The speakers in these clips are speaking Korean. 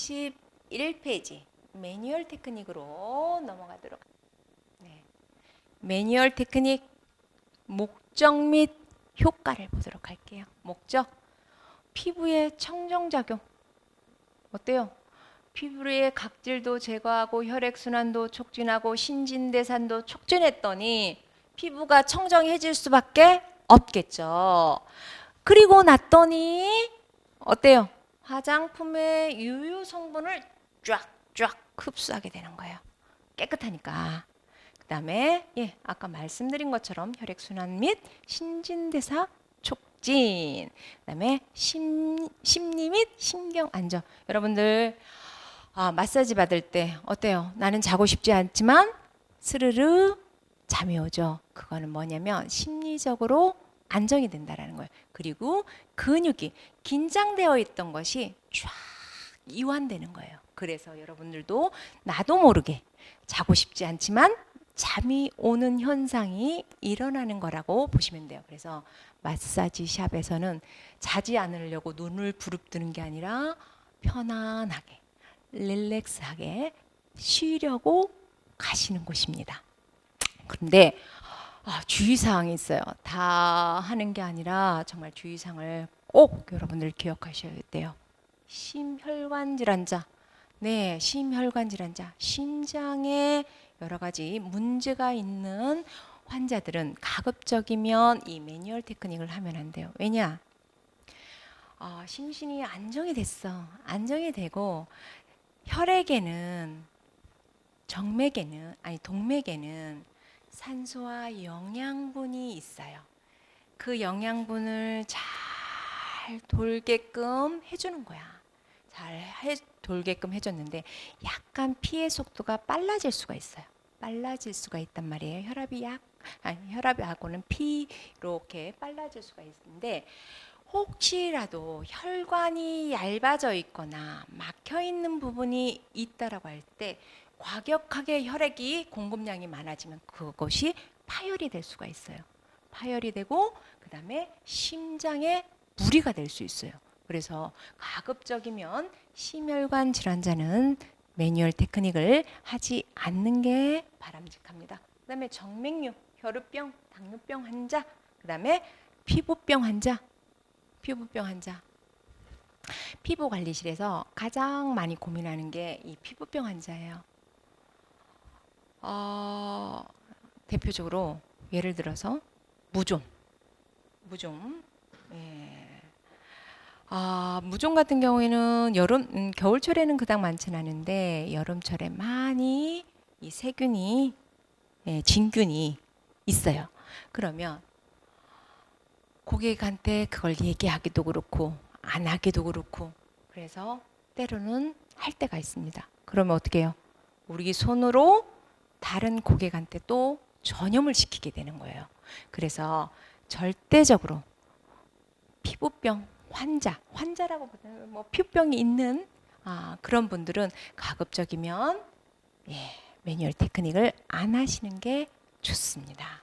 31페이지 매뉴얼 테크닉으로 넘어가도록 네. 매뉴얼 테크닉 목적 및 효과를 보도록 할게요. 목적 피부의 청정작용 어때요? 피부의 각질도 제거하고 혈액순환도 촉진하고 신진대사도 촉진했더니 피부가 청정해질 수밖에 없겠죠. 그리고 났더니 어때요? 화장품의 유효 성분을 쫙쫙 흡수하게 되는 거예요. 깨끗하니까. 그다음에 예, 아까 말씀드린 것처럼 혈액 순환 및 신진대사 촉진. 그다음에 심, 심리 및 신경 안정. 여러분들 아, 마사지 받을 때 어때요? 나는 자고 싶지 않지만 스르르 잠이 오죠. 그거는 뭐냐면 심리적으로 안정이 된다라는 거예요. 그리고 근육이 긴장되어 있던 것이 쫙 이완되는 거예요. 그래서 여러분들도 나도 모르게 자고 싶지 않지만 잠이 오는 현상이 일어나는 거라고 보시면 돼요. 그래서 마사지 샵에서는 자지 않으려고 눈을 부릅뜨는 게 아니라 편안하게 릴렉스하게 쉬려고 가시는 곳입니다. 그런데 아, 주의사항이 있어요. 다 하는 게 아니라 정말 주의사항을 꼭 여러분들 기억하셔야 돼요. 심혈관 질환자, 네, 심혈관 질환자, 심장에 여러 가지 문제가 있는 환자들은 가급적이면 이 매뉴얼 테크닉을 하면 안 돼요. 왜냐? 아, 심신이 안정이 됐어. 안정이 되고 혈액에는 정맥에는 아니 동맥에는 산소와 영양분이 있어요. 그 영양분을 잘 돌게끔 해주는 거야. 잘 해, 돌게끔 해줬는데 약간 피해 속도가 빨라질 수가 있어요. 빨라질 수가 있단 말이에요. 혈압이 약 아니 혈압하고는 피 이렇게 빨라질 수가 있는데 혹시라도 혈관이 얇아져 있거나 막혀 있는 부분이 있다라고 할 때 과격하게 혈액이 공급량이 많아지면 그것이 파열이 될 수가 있어요. 파열이 되고 그다음에 심장에 무리가 될 수 있어요. 그래서 가급적이면 심혈관 질환자는 매뉴얼 테크닉을 하지 않는 게 바람직합니다. 그다음에 정맥류, 혈우병, 당뇨병 환자, 그다음에 피부병 환자, 피부병 환자. 피부 관리실에서 가장 많이 고민하는 게 이 피부병 환자예요. 어, 대표적으로 예를 들어서 무좀, 무좀, 예. 아, 무좀 같은 경우에는 여름, 음, 겨울철에는 그닥 많지는 않은데 여름철에 많이 이 세균이, 예, 진균이 있어요. 그러면 고객한테 그걸 얘기하기도 그렇고 안 하기도 그렇고 그래서 때로는 할 때가 있습니다. 그러면 어떻게 해요? 우리 손으로 다른 고객한테 또 전염을 시키게 되는 거예요. 그래서 절대적으로 피부병 환자, 환자라고 보면 뭐 피부병이 있는 아, 그런 분들은 가급적이면 예, 매뉴얼 테크닉을 안 하시는 게 좋습니다.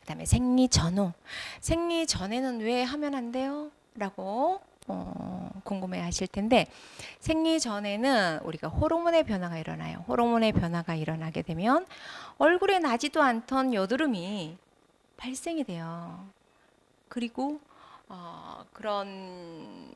그다음에 생리 전후, 생리 전에는 왜 하면 안 돼요? 라고 어, 궁금해 하실 텐데 생리 전에는 우리가 호르몬의 변화가 일어나요. 호르몬의 변화가 일어나게 되면 얼굴에 나지도 않던 여드름이 발생이 돼요. 그리고 어, 그런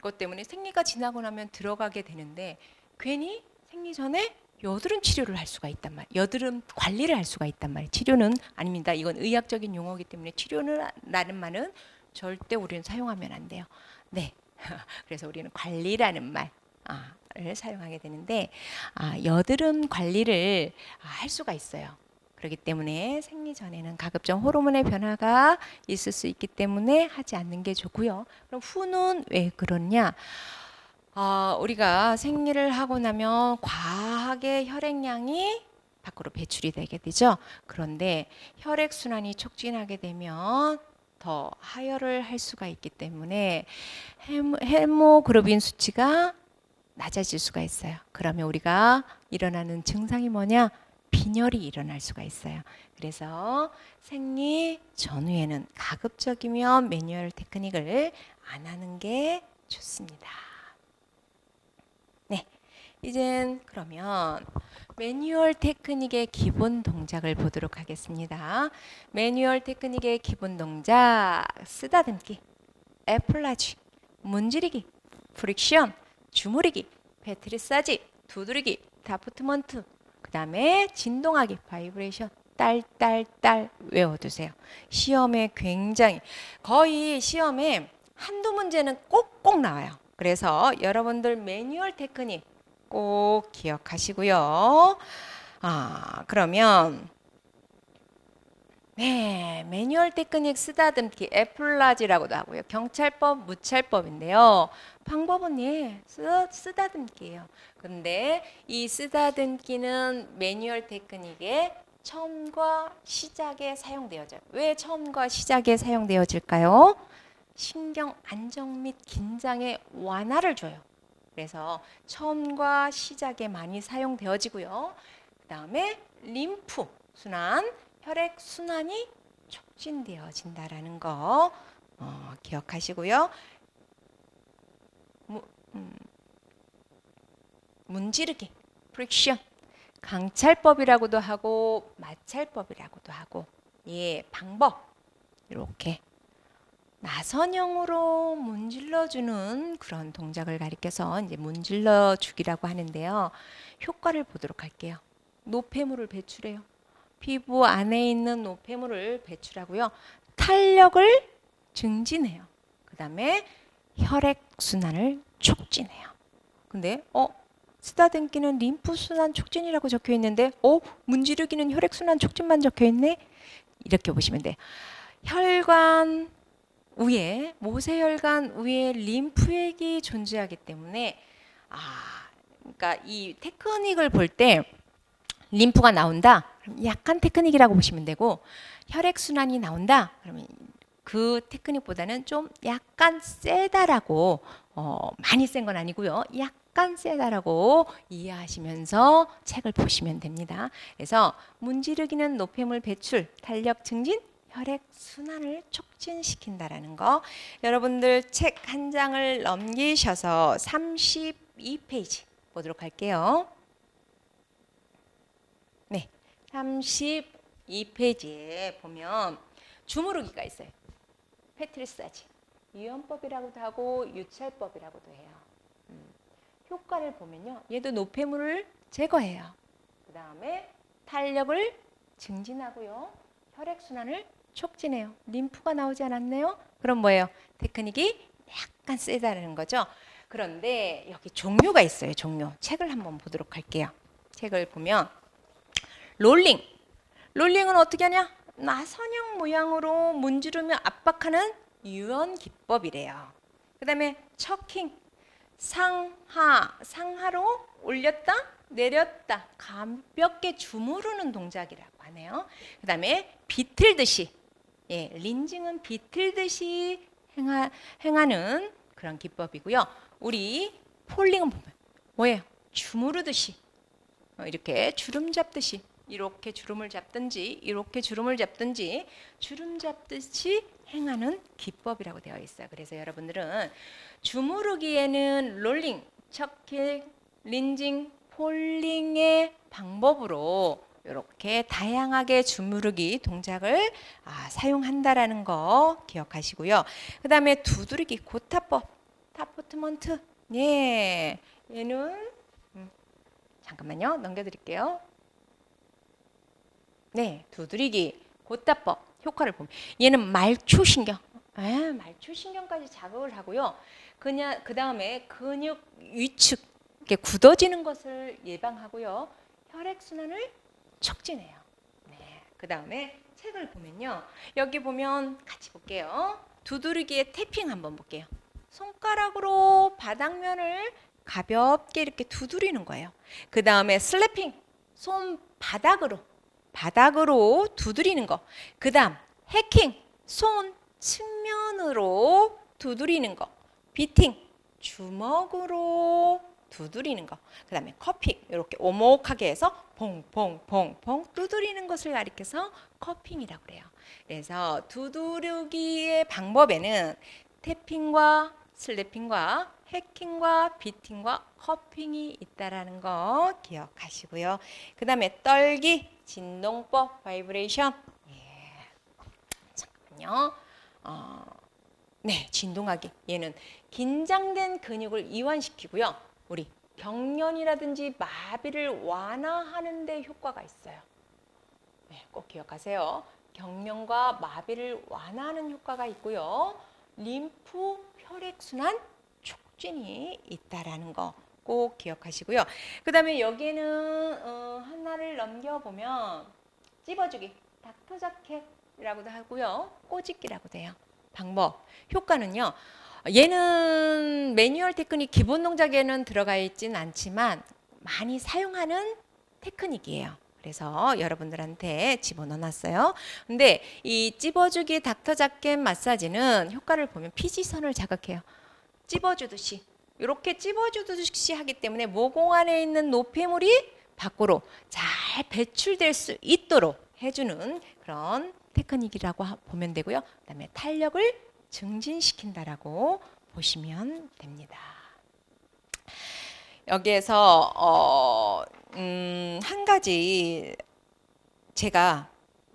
것 때문에 생리가 지나고 나면 들어가게 되는데 괜히 생리 전에 여드름 치료를 할 수가 있단 말이에요. 여드름 관리를 할 수가 있단 말이에요. 치료는 아닙니다. 이건 의학적인 용어이기 때문에 치료는 라는 말은 절대 우리는 사용하면 안 돼요. 네. 그래서 우리는 관리라는 말을 사용하게 되는데 아, 여드름 관리를 아, 할 수가 있어요. 그렇기 때문에 생리 전에는 가급적 호르몬의 변화가 있을 수 있기 때문에 하지 않는 게 좋고요. 그럼 후는 왜 그러냐? 어, 우리가 생리를 하고 나면 과하게 혈액량이 밖으로 배출이 되게 되죠. 그런데 혈액 순환이 촉진하게 되면 더 하혈을 할 수가 있기 때문에 헤모그로빈 수치가 낮아질 수가 있어요. 그러면 우리가 일어나는 증상이 뭐냐? 빈혈이 일어날 수가 있어요. 그래서 생리 전후에는 가급적이면 매뉴얼 테크닉을 안 하는 게 좋습니다. 이젠 그러면 매뉴얼 테크닉의 기본 동작을 보도록 하겠습니다. 매뉴얼 테크닉의 기본 동작 쓰다듬기, 애플라지, 문지르기, 프릭션, 주무르기, 배트리사지, 두드리기, 다프트먼트, 그 다음에 진동하기, 바이브레이션, 딸딸딸 외워두세요. 시험에 굉장히 거의 시험에 한두 문제는 꼭꼭 나와요. 그래서 여러분들 매뉴얼 테크닉 꼭 기억하시고요. 아, 그러면 네, 매뉴얼 테크닉 쓰다듬기 애플라지라고도 하고요. 경찰법, 무찰법인데요. 방법은 예, 쓰, 쓰다듬기예요. 근데 이 쓰다듬기는 매뉴얼 테크닉의 처음과 시작에 사용되어져요. 왜 처음과 시작에 사용되어질까요? 신경 안정 및 긴장의 완화를 줘요. 그래서 처음과 시작에 많이 사용되어지고요. 그 다음에 림프 순환, 혈액 순환이 촉진되어진다라는 거 어, 기억하시고요. 무, 음, 문지르기, 프릭션, 강찰법이라고도 하고 마찰법이라고도 하고 예 방법 이렇게 나선형으로 문질러주는 그런 동작을 가리켜서 이제 문질러 주기라고 하는데요. 효과를 보도록 할게요. 노폐물을 배출해요. 피부 안에 있는 노폐물을 배출하고요. 탄력을 증진해요. 그 다음에 혈액 순환을 촉진해요. 근데 어 쓰다듬기는 림프 순환 촉진이라고 적혀 있는데 어 문지르기는 혈액 순환 촉진만 적혀 있네. 이렇게 보시면 돼요. 혈관 위에 모세혈관 위에 림프액이 존재하기 때문에 아 그러니까 이 테크닉을 볼 때 림프가 나온다. 약간 테크닉이라고 보시면 되고 혈액 순환이 나온다. 그러면 그 테크닉보다는 좀 약간 세다라고 어, 많이 센 건 아니고요. 약간 세다라고 이해하시면서 책을 보시면 됩니다. 그래서 문지르기는 노폐물 배출, 탄력 증진, 혈액 순환을 촉진시킨다라는 거. 여러분들 책 한 장을 넘기셔서 32페이지 보도록 할게요. 네. 32페이지에 보면 주무르기가 있어요. 페트리사지. 유연법이라고도 하고 유찰법이라고도 해요. 음. 효과를 보면요. 얘도 노폐물을 제거해요. 그 다음에 탄력을 증진하고요. 혈액순환을 촉진해요. 림프가 나오지 않았네요. 그럼 뭐예요? 테크닉이 약간 세다는 거죠. 그런데 여기 종류가 있어요. 종류. 책을 한번 보도록 할게요. 책을 보면 롤링. 롤링은 어떻게 하냐? 나선형 모양으로 문지르며 압박하는 유연 기법이래요. 그다음에 처킹. 상하, 상하로 올렸다, 내렸다, 가볍게 주무르는 동작이라고 하네요. 그다음에 비틀듯이 예, 린징은 비틀듯이 행하, 행하는 그런 기법이고요. 우리 폴링은 보면 뭐예요? 주무르듯이 어, 이렇게 주름 잡듯이 이렇게 주름을 잡든지 이렇게 주름을 잡든지 주름 잡듯이 행하는 기법이라고 되어 있어요. 그래서 여러분들은 주무르기에는 롤링, 척킹, 린징, 폴링의 방법으로 이렇게 다양하게 주무르기 동작을 아, 사용한다라는 거 기억하시고요. 그 다음에 두드리기 고타법, 타포트먼트. 예, 얘는 음, 잠깐만요. 넘겨드릴게요. 네, 두드리기 고타법 효과를 보면 얘는 말초신경, 에, 말초신경까지 자극을 하고요. 그냥 그 다음에 근육 위축, 이렇게 굳어지는 것을 예방하고요. 혈액 순환을 촉진해요. 네. 그 다음에 책을 보면요. 여기 보면 같이 볼게요. 두드리기의 태핑 한번 볼게요. 손가락으로 바닥면을 가볍게 이렇게 두드리는 거예요. 그 다음에 슬래핑, 손 바닥으로, 바닥으로 두드리는 거. 그 다음, 해킹, 손 측면으로 두드리는 거. 비팅, 주먹으로 두드리는 거. 그 다음에 커핑, 이렇게 오목하게 해서 퐁퐁퐁퐁 두드리는 것을 가리켜서 커핑이라고 그래요. 그래서 두드리기의 방법에는 태핑과 슬래핑과 해킹과 비팅과 커핑이 있다라는 거 기억하시고요. 그 다음에 떨기, 진동법, 바이브레이션. 예. 잠깐만요. 어, 네, 진동하기. 얘는 긴장된 근육을 이완시키고요. 우리 경련이라든지 마비를 완화하는 데 효과가 있어요. 네, 꼭 기억하세요. 경련과 마비를 완화하는 효과가 있고요. 림프 혈액 순환 촉진이 있다라는 거 꼭 기억하시고요. 그 다음에 여기에는 어, 하나를 넘겨 보면 찝어주기, 닥터 자켓이라고도 하고요. 꼬집기라고 돼요. 방법, 효과는요. 얘는 매뉴얼 테크닉 기본 동작에는 들어가 있진 않지만 많이 사용하는 테크닉이에요. 그래서 여러분들한테 집어넣어놨어요. 근데 이 찝어주기 닥터 자켓 마사지는 효과를 보면 피지선을 자극해요. 찝어주듯이 이렇게 찝어주듯이 하기 때문에 모공 안에 있는 노폐물이 밖으로 잘 배출될 수 있도록 해주는 그런 테크닉이라고 하- 보면 되고요. 그다음에 탄력을 증진시킨다라고 보시면 됩니다. 여기에서 어, 음, 한 가지 제가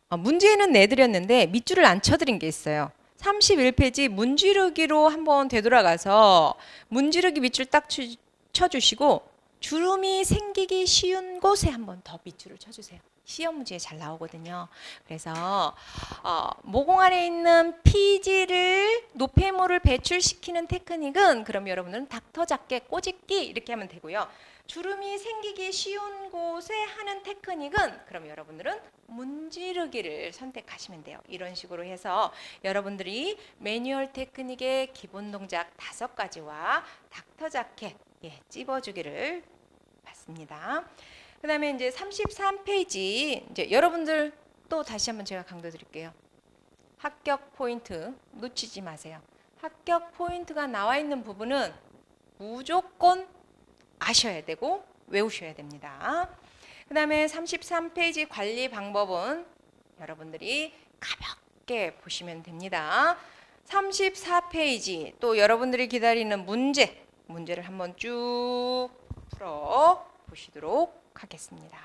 어, 문제는 내드렸는데 밑줄을 안 쳐드린 게 있어요. 31페이지 문지르기로 한번 되돌아가서 문지르기 밑줄 딱 추- 쳐주시고 주름이 생기기 쉬운 곳에 한 번 더 밑줄을 쳐주세요. 시험 문제에 잘 나오거든요. 그래서 어, 모공 안에 있는 피지를 노폐물을 배출시키는 테크닉은 그럼 여러분들은 닥터 작게 꼬집기 이렇게 하면 되고요. 주름이 생기기 쉬운 곳에 하는 테크닉은 그럼 여러분들은 문지르기를 선택하시면 돼요. 이런 식으로 해서 여러분들이 매뉴얼 테크닉의 기본 동작 다섯 가지와 닥터 자켓 예, 찝어주기를 봤습니다. 그 다음에 이제 33페이지 이제 여러분들 또 다시 한번 제가 강조 드릴게요. 합격 포인트 놓치지 마세요. 합격 포인트가 나와 있는 부분은 무조건 아셔야 되고 외우셔야 됩니다. 그 다음에 33페이지 관리 방법은 여러분들이 가볍게 보시면 됩니다. 34페이지 또 여러분들이 기다리는 문제 문제를 한번 쭉 풀어 보시도록 하겠습니다.